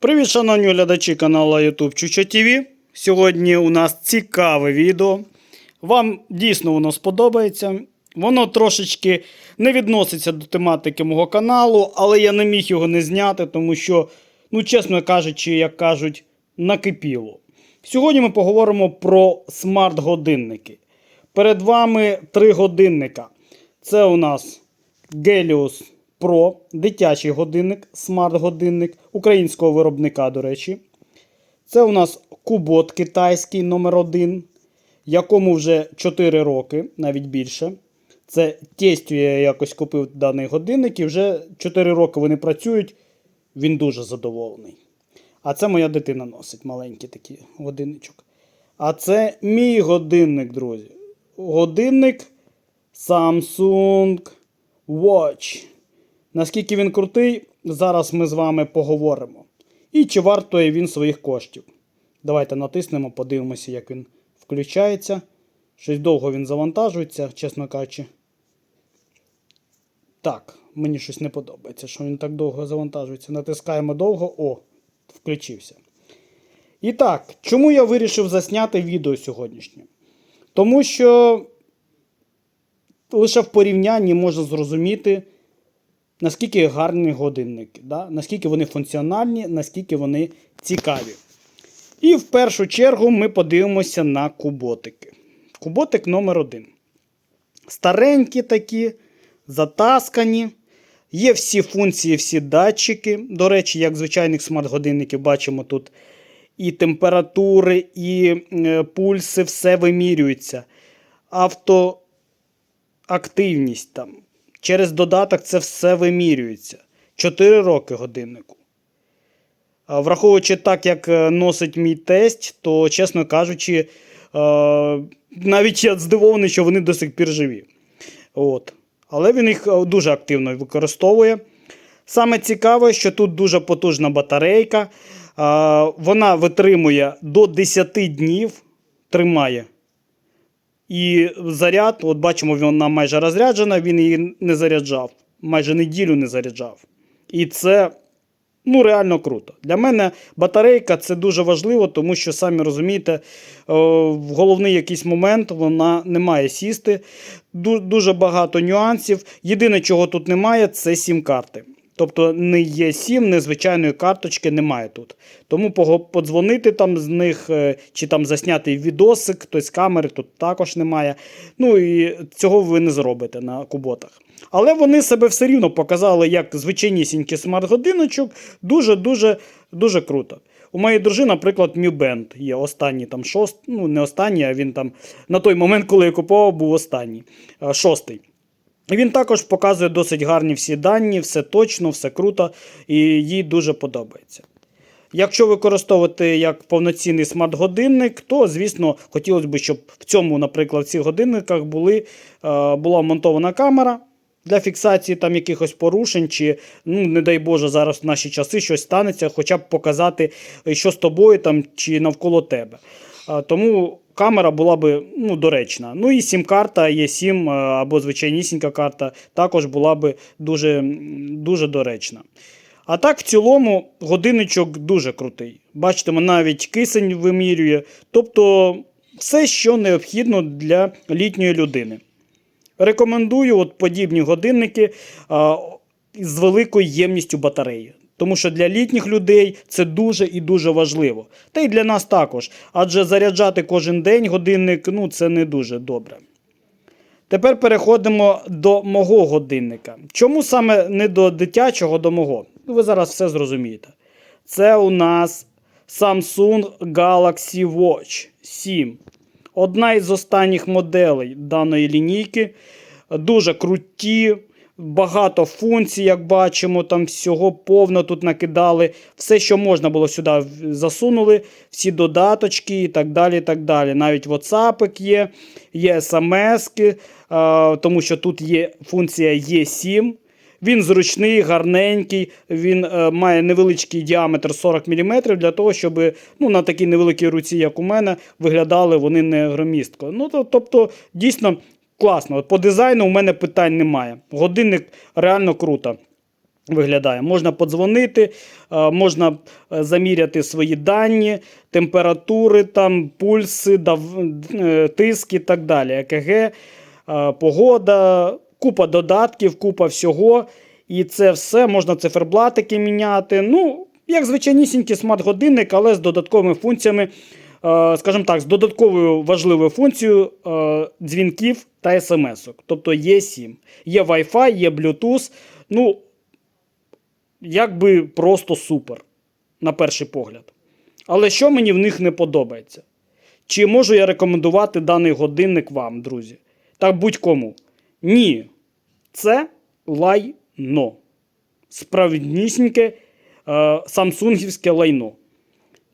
Привіт, шановні глядачі каналу YouTube Чучо ТВ. Сьогодні у нас цікаве відео. Вам дійсно воно сподобається. Воно трошечки не відноситься до тематики мого каналу, але я не міг його не зняти, тому що, ну, чесно кажучи, як кажуть, накипіло. Сьогодні ми поговоримо про смарт-годинники. Перед вами три годинника. Це у нас Gelius Pro, дитячий годинник, смарт-годинник українського виробника, до речі. Це у нас кубот китайський номер 1 якому вже 4 роки, навіть більше. Це тестю я якось купив даний годинник, і вже 4 роки вони працюють. Він дуже задоволений. А це моя дитина носить маленький такий годинничок. А це мій годинник, друзі. Годинник Samsung Watch. Наскільки він крутий, зараз ми з вами поговоримо. І чи вартує він своїх коштів. Давайте натиснемо, подивимося, як він включається. Щось довго він завантажується, чесно кажучи. Так, мені щось не подобається, що він так довго завантажується. Натискаємо довго. О, включився. І так, чому я вирішив засняти відео сьогоднішнє? Тому що лише в порівнянні можна зрозуміти, наскільки гарні годинники, да? наскільки вони функціональні, наскільки вони цікаві. І в першу чергу ми подивимося на куботики. Куботик номер один. Старенькі такі, затаскані. Є всі функції, всі датчики. До речі, як звичайних смарт-годинників, бачимо тут і температури, і е, пульси, все вимірюється. Автоактивність там. Через додаток це все вимірюється. 4 роки годиннику. Враховуючи так, як е, носить мій тесть, то, чесно кажучи, е, навіть я здивований, що вони до сих пір живі. От. Але він їх е, дуже активно використовує. Саме цікаве, що тут дуже потужна батарейка. Вона витримує до 10 днів, тримає. І заряд, от бачимо, вона майже розряджена, він її не заряджав. Майже неділю не заряджав. І це ну, реально круто. Для мене батарейка це дуже важливо, тому що, самі розумієте, е, в головний якийсь момент вона не має сісти. Дуже багато нюансів. Єдине, чого тут немає, це сім-карти. Тобто не є сім, незвичайної карточки немає тут. Тому подзвонити там з них е, чи там засняти відосик, хтось з камери тут також немає. Ну і цього ви не зробите на куботах. Але вони себе все рівно показали як звичайнісінький смарт-годиночок. Дуже-дуже дуже круто. У моєї дружини, наприклад, Band є останній там шост, ну не останній, а він там на той момент, коли я купував, був останній, шостий. Він також показує досить гарні всі дані, все точно, все круто, і їй дуже подобається. Якщо використовувати як повноцінний смарт-годинник, то, звісно, хотілося б, щоб в цьому, наприклад, в цих годинниках були, е, була монтована камера для фіксації там якихось порушень, чи, ну, не дай Боже, зараз в наші часи щось станеться, хоча б показати, е, що з тобою там, чи навколо тебе. Тому камера була би ну, доречна. Ну і сім-карта, є сім або звичайнісінька карта, також була би дуже, дуже доречна. А так, в цілому, годинничок дуже крутий. Бачите, навіть кисень вимірює. Тобто, все, що необхідно для літньої людини. Рекомендую от подібні годинники а, з великою ємністю батареї. Тому що для літніх людей це дуже і дуже важливо. Та й для нас також. Адже заряджати кожен день годинник ну, це не дуже добре. Тепер переходимо до мого годинника. Чому саме не до дитячого, до мого? Ну, Ви зараз все зрозумієте. Це у нас Samsung Galaxy Watch 7. Одна із останніх моделей даної лінійки. Дуже круті, багато функцій, як бачимо, там всього повно тут накидали. Все, що можна було сюди засунули, всі додаточки і так далі. так далі. Навіть WhatsApp є, є смс, тому що тут є функція Е7. Він зручний, гарненький, він е, має невеличкий діаметр 40 мм для того, щоб ну, на такій невеликій руці, як у мене, виглядали вони не громістко. Ну, то, тобто, дійсно класно. По дизайну у мене питань немає. Годинник реально круто. виглядає. Можна подзвонити, е, можна е, заміряти свої дані, температури, там, пульси, е, тиск і так далі. ЕКГ, погода, купа додатків, купа всього. І це все можна циферблатики міняти. Ну, як звичайнісінький смарт-годинник, але з додатковими функціями, скажімо так, з додатковою важливою функцією е, дзвінків та смс-ок. Тобто є 7. Є Wi-Fi, є Bluetooth. Ну, якби просто супер, на перший погляд. Але що мені в них не подобається? Чи можу я рекомендувати даний годинник вам, друзі? Та будь-кому. Ні. Це лайно. Справднісіньке е, самсунгівське лайно.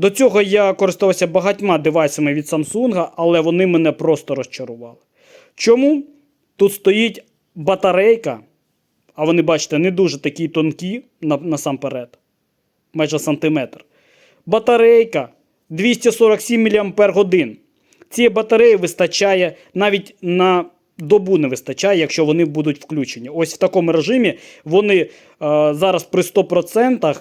До цього я користувався багатьма девайсами від Samsung, але вони мене просто розчарували. Чому? Тут стоїть батарейка, а вони, бачите, не дуже такі тонкі насамперед, майже сантиметр. Батарейка 247 мАч. Цієї батареї вистачає навіть на добу не вистачає, якщо вони будуть включені. Ось в такому режимі вони е, зараз при 100%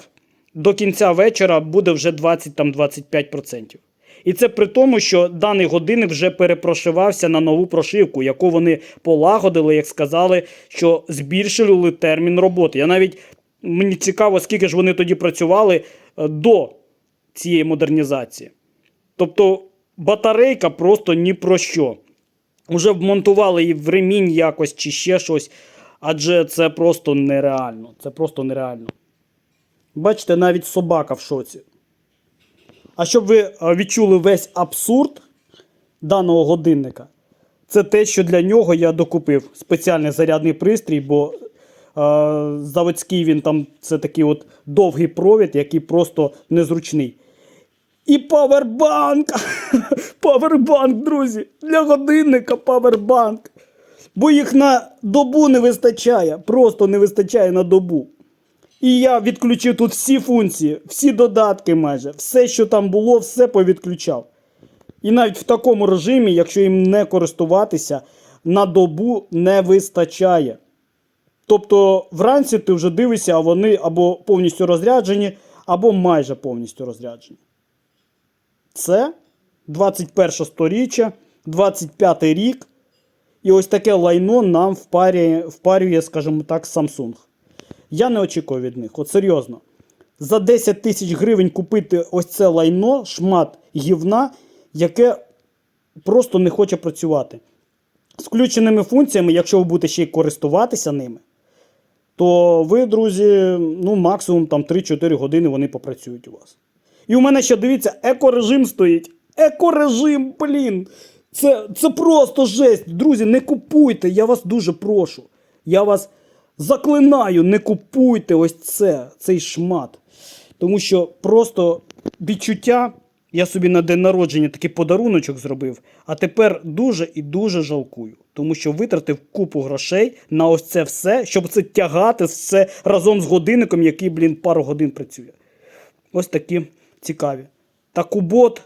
до кінця вечора буде вже 20-25%. І це при тому, що даний годинник вже перепрошивався на нову прошивку, яку вони полагодили, як сказали, що збільшили термін роботи. Я навіть мені цікаво, скільки ж вони тоді працювали е, до цієї модернізації. Тобто батарейка просто ні про що. Уже вмонтували її в ремінь якось чи ще щось, адже це просто нереально. Це просто нереально. Бачите, навіть собака в шоці. А щоб ви е, відчули весь абсурд даного годинника, це те, що для нього я докупив спеціальний зарядний пристрій, бо е, заводський він там це такий от довгий провід, який просто незручний. І павербанк! Павербанк, друзі! Для годинника павербанк. Бо їх на добу не вистачає, просто не вистачає на добу. І я відключив тут всі функції, всі додатки майже, все, що там було, все повідключав. І навіть в такому режимі, якщо їм не користуватися, на добу не вистачає. Тобто вранці ти вже дивишся, а вони або повністю розряджені, або майже повністю розряджені. Це 21 сторіччя, 25 рік. І ось таке лайно нам впарює, впарює, скажімо так, Samsung. Я не очікую від них, от серйозно. За 10 тисяч гривень купити ось це лайно, шмат гівна, яке просто не хоче працювати. З включеними функціями, якщо ви будете ще й користуватися ними, то ви, друзі, ну, максимум там 3-4 години вони попрацюють у вас. І у мене ще дивіться, екорежим стоїть. Екорежим, блін. Це, це просто жесть. Друзі, не купуйте, я вас дуже прошу. Я вас заклинаю, не купуйте ось це, цей шмат. Тому що просто відчуття, я собі на день народження такий подаруночок зробив, а тепер дуже і дуже жалкую. Тому що витратив купу грошей на ось це все, щоб це тягати все разом з годинником, який, блін, пару годин працює. Ось такі цікаві. Та кубот в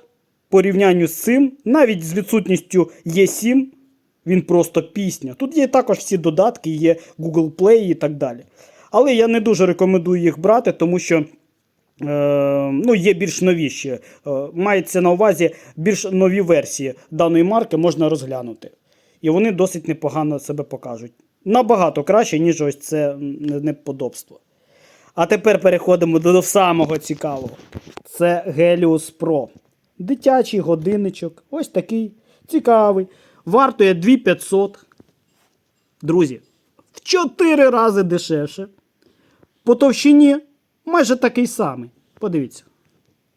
порівнянні з цим, навіть з відсутністю Є7, він просто пісня. Тут є також всі додатки, є Google Play і так далі. Але я не дуже рекомендую їх брати, тому що е, ну, є більш новіші. Е, мається на увазі більш нові версії даної марки можна розглянути. І вони досить непогано себе покажуть. Набагато краще, ніж ось це неподобство. А тепер переходимо до самого цікавого. Це Helios Pro. Дитячий годинничок. Ось такий цікавий. Вартує 2500. Друзі, в 4 рази дешевше. По товщині майже такий самий. Подивіться.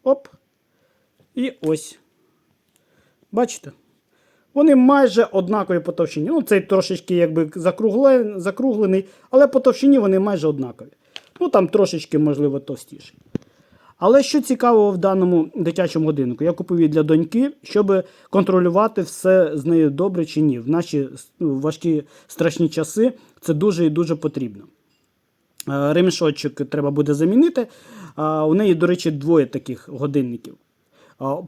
Оп. І ось. Бачите? Вони майже однакові по товщині. Ну, цей трошечки якби закругле, закруглений, але по товщині вони майже однакові. Ну, там трошечки, можливо, товстіший. Але що цікавого в даному дитячому годиннику? Я купив її для доньки, щоб контролювати все з нею добре чи ні. В наші ну, важкі страшні часи це дуже і дуже потрібно. Е, Ремішочок треба буде замінити. У неї, до речі, двоє таких годинників.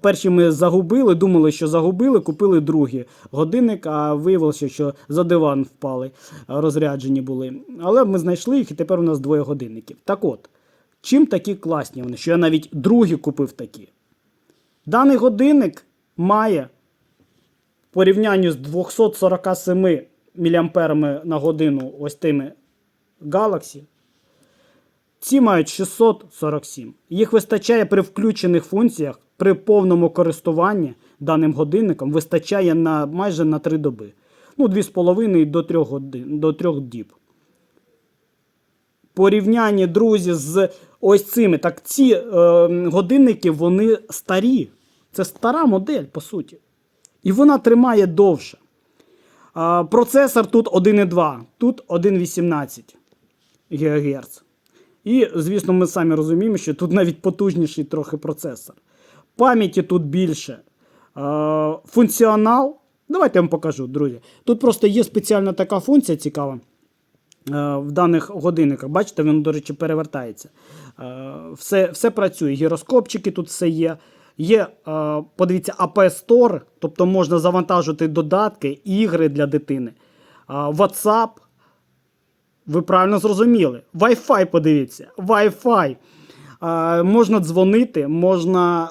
Перші ми загубили, думали, що загубили, купили другий годинник, а виявилося, що за диван впали, розряджені були. Але ми знайшли їх, і тепер у нас двоє годинників. Так от, чим такі класні вони, що я навіть другі купив такі. Даний годинник має в порівнянні з 247 мА на годину ось тими Galaxy, ці мають 647. Їх вистачає при включених функціях, при повному користуванні даним годинником вистачає на майже на 3 доби. Ну, 2,5 до 3, годин, до 3 діб. Порівнянні, друзі, з ось цими. Так ці е, годинники вони старі. Це стара модель, по суті. І вона тримає довше. А, процесор тут 1,2, тут 1,18 ГГц. І, звісно, ми самі розуміємо, що тут навіть потужніший трохи процесор. Пам'яті тут більше. А, функціонал. Давайте я вам покажу, друзі. Тут просто є спеціальна така функція цікава е, в даних годинниках. Бачите, він, до речі, перевертається. Е, Все, все працює. Гіроскопчики тут все є. Є, е, подивіться, AP Store, тобто можна завантажити додатки, ігри для дитини. Е, WhatsApp. Ви правильно зрозуміли. Wi-Fi, подивіться. Wi-Fi. Е, можна дзвонити, можна е,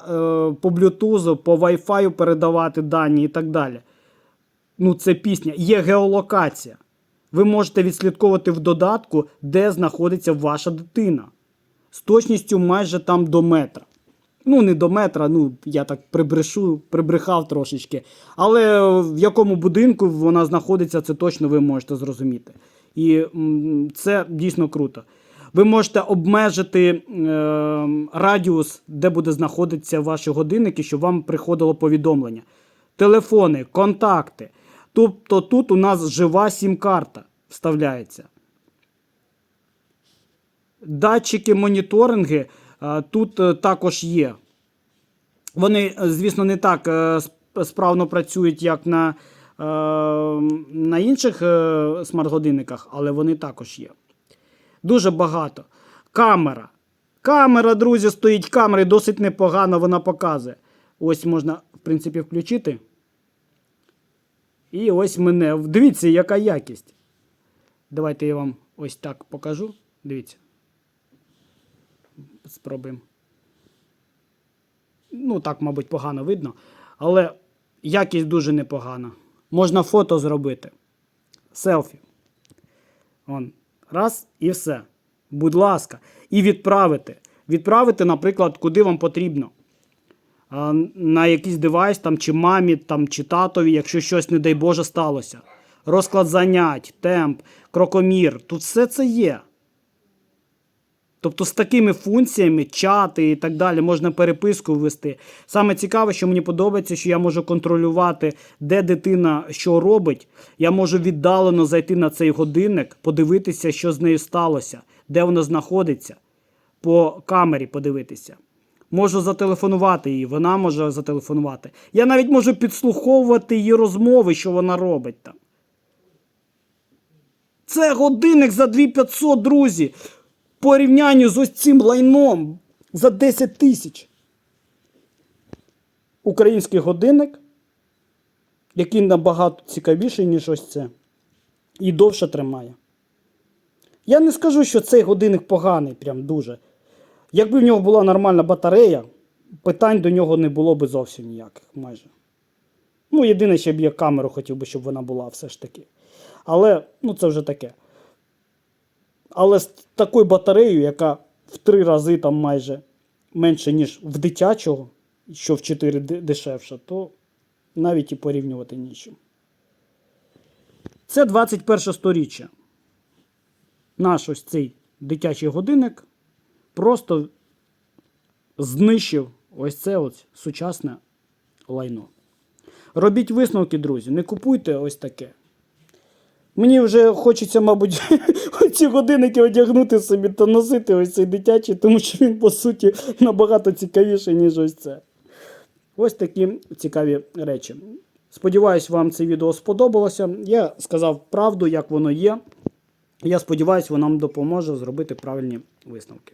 по Bluetooth, по Wi-Fi передавати дані і так далі. Ну, це пісня. Є геолокація. Ви можете відслідковувати в додатку, де знаходиться ваша дитина. З точністю майже там до метра. Ну, не до метра, ну я так прибрешу, прибрехав трошечки. Але в якому будинку вона знаходиться, це точно ви можете зрозуміти. І це дійсно круто. Ви можете обмежити е, радіус, де буде знаходитися ваші годинники, щоб вам приходило повідомлення. Телефони, контакти. Тобто тут у нас жива сім-карта вставляється. Датчики моніторинги е, тут е, також є. Вони, е, звісно, не так справно працюють, як на, на інших смарт-годинниках, але вони також є. Дуже багато. Камера. Камера, друзі, стоїть камера і досить непогано вона показує. Ось можна, в принципі, включити. І ось мене. Дивіться, яка якість. Давайте я вам ось так покажу. Дивіться. Спробуємо. Ну, так, мабуть, погано видно. Але якість дуже непогана. Можна фото зробити. Селфі. Он. Раз і все. Будь ласка. І відправити. Відправити, наприклад, куди вам потрібно. А, На якийсь девайс, там, чи мамі, там, чи татові, якщо щось, не дай Боже, сталося. Розклад занять, темп, крокомір. Тут все це є. Тобто з такими функціями, чати і так далі, можна переписку ввести. Саме цікаве, що мені подобається, що я можу контролювати, де дитина що робить. Я можу віддалено зайти на цей годинник, подивитися, що з нею сталося, де вона знаходиться, по камері подивитися. Можу зателефонувати їй, вона може зателефонувати. Я навіть можу підслуховувати її розмови, що вона робить там. Це годинник за 2500, друзі. В порівнянні з ось цим лайном за 10 тисяч. Український годинник, який набагато цікавіший, ніж ось це. І довше тримає. Я не скажу, що цей годинник поганий, прям дуже. Якби в нього була нормальна батарея, питань до нього не було би зовсім ніяких майже. Ну, єдине, ще б я камеру хотів би, щоб вона була все ж таки. Але ну, це вже таке. Але з такою батареєю, яка в три рази там майже менше, ніж в дитячого, що в 4 дешевше, то навіть і порівнювати нічим. Це 21 сторіччя. Наш ось цей дитячий годинник просто знищив ось це ось сучасне лайно. Робіть висновки, друзі, не купуйте ось таке. Мені вже хочеться, мабуть, ці годинники одягнути собі та носити ось цей дитячий, тому що він, по суті, набагато цікавіший, ніж ось це. Ось такі цікаві речі. Сподіваюсь, вам це відео сподобалося. Я сказав правду, як воно є. Я сподіваюся, воно нам допоможе зробити правильні висновки.